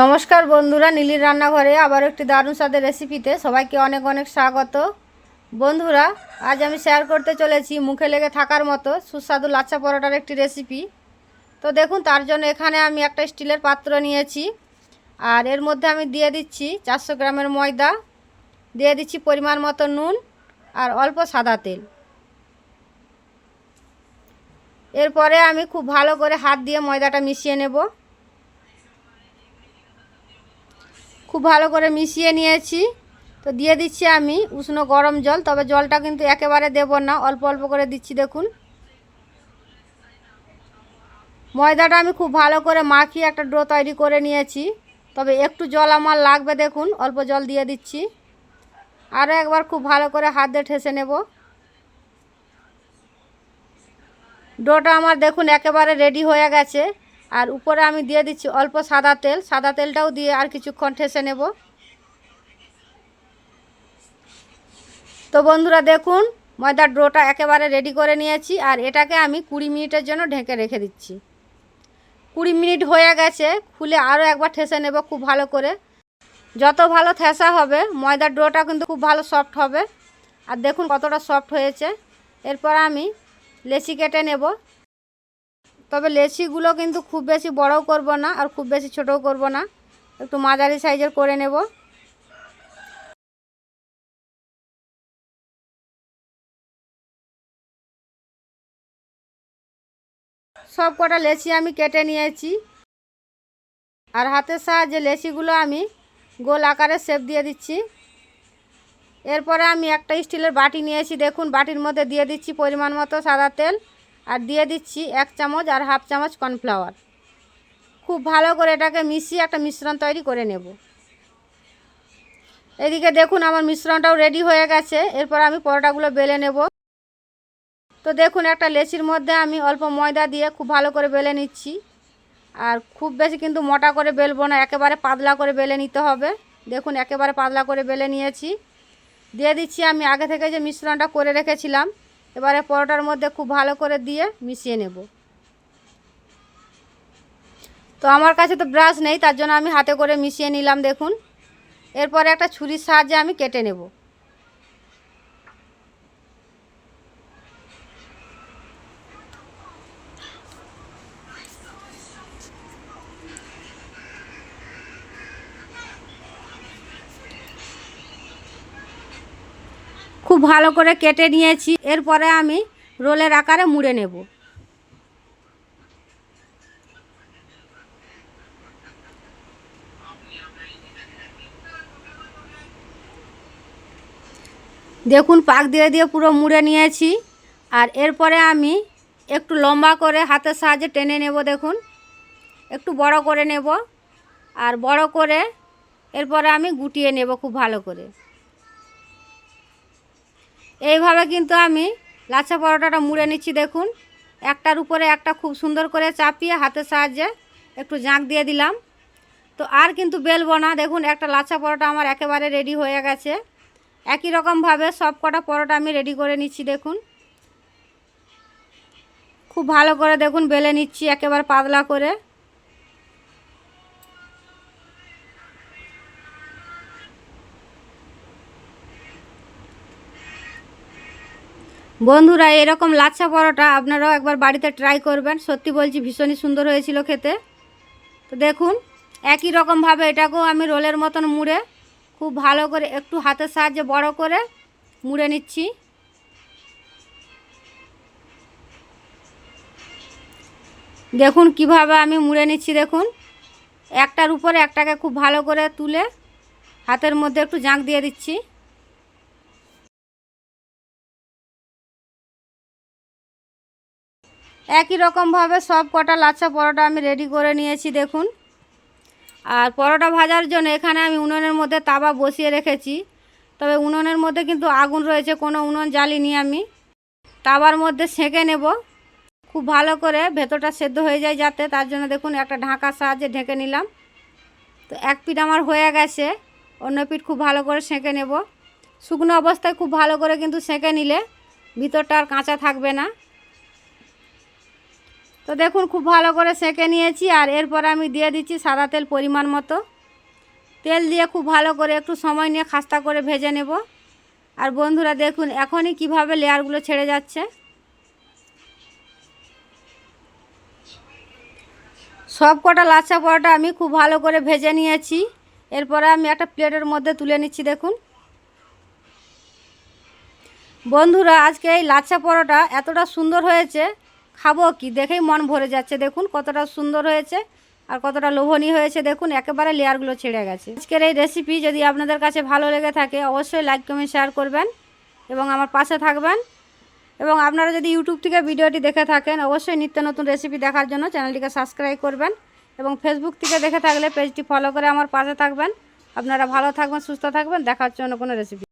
নমস্কার বন্ধুরা, নীলির রান্নাঘরে আবার একটি দারুণ স্বাদের রেসিপিতে সবাইকে অনেক অনেক স্বাগত। বন্ধুরা, আজ আমি শেয়ার করতে চলেছি মুখে লেগে থাকার মতো সুস্বাদু লাচ্ছা পরোটার একটি রেসিপি তো দেখুন, তার জন্য এখানে আমি একটা স্টিলের পাত্র নিয়েছি। আর এর মধ্যে আমি দিয়ে দিচ্ছি চারশো গ্রামের ময়দা, দিয়ে দিচ্ছি পরিমাণ মতো নুন আর অল্প সাদা তেল। এরপরে আমি খুব ভালো করে হাত দিয়ে ময়দাটা মিশিয়ে নেব। খুব ভালো করে মিশিয়ে নিয়েছি। তো দিয়ে দিচ্ছি আমি উষ্ণ গরম জল, তবে জলটা কিন্তু একেবারে দেব না, অল্প অল্প করে দিচ্ছি দেখুন। ময়দাটা আমি খুব ভালো করে মাখিয়ে একটা ডো তৈরি করে নিয়েছি, তবে একটু জল আমার লাগবে দেখুন, অল্প জল দিয়ে দিচ্ছি। আরও একবার খুব ভালো করে হাত দিয়ে ঠেসে নেব। ডোটা আমার দেখুন একেবারে রেডি হয়ে গেছে। আর উপরে আমি দিয়ে দিচ্ছি অল্প সাদা তেল। সাদা তেলটাও দিয়ে আর কিছুক্ষণ ঠেসে নেব। তো বন্ধুরা দেখুন, ময়দার ডোটা একেবারে রেডি করে নিয়েছি আর এটাকে আমি কুড়ি মিনিটের জন্য ঢেকে রেখে দিচ্ছি। কুড়ি মিনিট হয়ে গেছে, খুলে আরও একবার ঠেসে নেব খুব ভালো করে। যত ভালো ঠেসা হবে, ময়দার ডোটা কিন্তু খুব ভালো সফট হবে। আর দেখুন কতটা সফট হয়েছে। এরপর আমি লেচি কেটে নেব। তবে লেচিগুলো কিন্তু খুব বেশি বড়ও করব না আর খুব বেশি ছোটও করব না। একটু মাঝারি সাইজের করে নেব। সব কটা লেচি আমি কেটে নিয়েছি। আর হাতের সাহায্যে লেচিগুলো আমি গোল আকারে শেপ দিয়ে দিচ্ছি। এরপরে আমি একটা স্টিলের বাটি নিয়েছি। দেখুন, বাটির মধ্যে দিয়ে দিচ্ছি পরিমাণ মতো সাদা তেল। আর দিয়ে দিচ্ছি এক চামচ আর হাফ চামচ কর্নফ্লাওয়ার। খুব ভালো করে এটাকে মিশিয়ে একটা মিশ্রণ তৈরি করে নেব। এদিকে দেখুন আমার মিশ্রণটাও রেডি হয়ে গেছে। এরপর আমি পরোটাগুলো বেলে নেব। তো দেখুন একটা লেচির মধ্যে আমি অল্প ময়দা দিয়ে খুব ভালো করে বেলে নিচ্ছি। আর খুব বেশি কিন্তু মোটা করে বেলবো না, একেবারে পাতলা করে বেলে নিতে হবে। দেখুন একেবারে পাতলা করে বেলে নিয়েছি। দিয়ে দিচ্ছি আমি আগে থেকে যে মিশ্রণটা করে রেখেছিলাম এবারে পরোটার মধ্যে খুব ভালো করে দিয়ে মিশিয়ে নেব। তো আমার কাছে তো ব্রাশ নেই, তার জন্য আমি হাতে করে মিশিয়ে নিলাম, দেখুন। এরপরে একটা ছুরির সাহায্যে আমি কেটে নেব। খুব ভালো করে কেটে নিয়েছি। এরপরে আমি রোলের আকারে মুড়ে নেব। দেখুন, পাক দিয়ে দিয়ে পুরো মুড়ে নিয়েছি। আর এরপরে আমি একটু লম্বা করে হাতের সাহায্যে টেনে নেব, দেখুন। একটু বড় করে নেব। আর বড় করে এরপরে আমি গুটিয়ে নেব খুব ভালো করে। এইভাবে কিন্তু আমি লাচ্ছা পরোটাটা মুড়ে নিচ্ছি, দেখুন। একটার উপরে একটা খুব সুন্দর করে চাপিয়ে হাতের সাহায্যে একটু জাঁক দিয়ে দিলাম। তো আর কিন্তু বেলবো না, দেখুন একটা লাচ্ছা পরোটা আমার একেবারে রেডি হয়ে গেছে। একই রকমভাবে সব কটা পরোটা আমি রেডি করে নিচ্ছি, দেখুন। খুব ভালো করে, দেখুন, বেলে নিচ্ছি একেবারে পাতলা করে। বন্ধুরা, এরকম লাচ্ছা পরোটা আপনারাও একবার বাড়িতে ট্রাই করবেন। সত্যি বলছি, ভীষণই সুন্দর হয়েছিল খেতে। তো দেখুন, একই রকমভাবে এটাকেও আমি রোলের মতন মুড়ে খুব ভালো করে একটু হাতের সাহায্যে বড় করে মুড়ে নিচ্ছি। দেখুন কীভাবে আমি মুড়ে নিচ্ছি, দেখুন। একটার উপরে একটাকে খুব ভালো করে তুলে হাতের মধ্যে একটু জাঁক দিয়ে দিচ্ছি। একই রকমভাবে সব কটা লাচ্ছা পরোটা আমি রেডি করে নিয়েছি, দেখুন। আর পরোটা ভাজার জন্য এখানে আমি উনুনের মধ্যে তাওয়া বসিয়ে রেখেছি। তবে উনুনের মধ্যে কিন্তু আগুন রয়েছে, কোনো উনুন জ্বালিনি আমি। তাওয়ার মধ্যে সেঁকে নেব। খুব ভালো করে ভেতরটা সেদ্ধ হয়ে যায় যাতে, তার জন্য দেখুন একটা ঢাকার সাহায্যে ঢেকে নিলাম। তো এক পিঠ আমার হয়ে গেছে, অন্য পিঠ খুব ভালো করে সেঁকে নেব। শুকনো অবস্থায় খুব ভালো করে কিন্তু সেঁকে নিলে ভিতরটা আর কাঁচা থাকবে না। তো দেখুন, খুব ভালো করে সেঁকে নিয়েছি আর এরপর আমি দিয়ে দিচ্ছি সাদা তেল পরিমাণ মতো। তেল দিয়ে খুব ভালো করে একটু সময় নিয়ে খাস্তা করে ভেজে নেব। আর বন্ধুরা, দেখুন, এখনই কীভাবে লেয়ারগুলো ছেড়ে যাচ্ছে। সব কটা লাচ্ছা পরোটা আমি খুব ভালো করে ভেজে নিয়েছি। এরপরে আমি একটা প্লেটের মধ্যে তুলে নিচ্ছি, দেখুন। বন্ধুরা, আজকে এই লাচ্ছা পরোটা এতটা সুন্দর হয়েছে খাব কি? দেখেই মন ভরে যাচ্ছে। দেখুন কতটা সুন্দর হয়েছে আর কতটা লোভনীয় হয়েছে। দেখুন, একেবারে লেয়ারগুলো ছেড়ে গেছে। আজকের এই রেসিপি যদি আপনাদের কাছে ভালো লেগে থাকে, অবশ্যই লাইক কমেন্ট শেয়ার করবেন এবং আমার পাশে থাকবেন। এবং আপনারা যদি ইউটিউব থেকে ভিডিওটি দেখে থাকেন, অবশ্যই নিত্য নতুন রেসিপি দেখার জন্য চ্যানেলটিকে সাবস্ক্রাইব করবেন এবং ফেসবুক থেকে দেখে থাকলে পেজটি ফলো করে আমার পাশে থাকবেন। আপনারা ভালো থাকবেন, সুস্থ থাকবেন। দেখার জন্য কোনো রেসিপি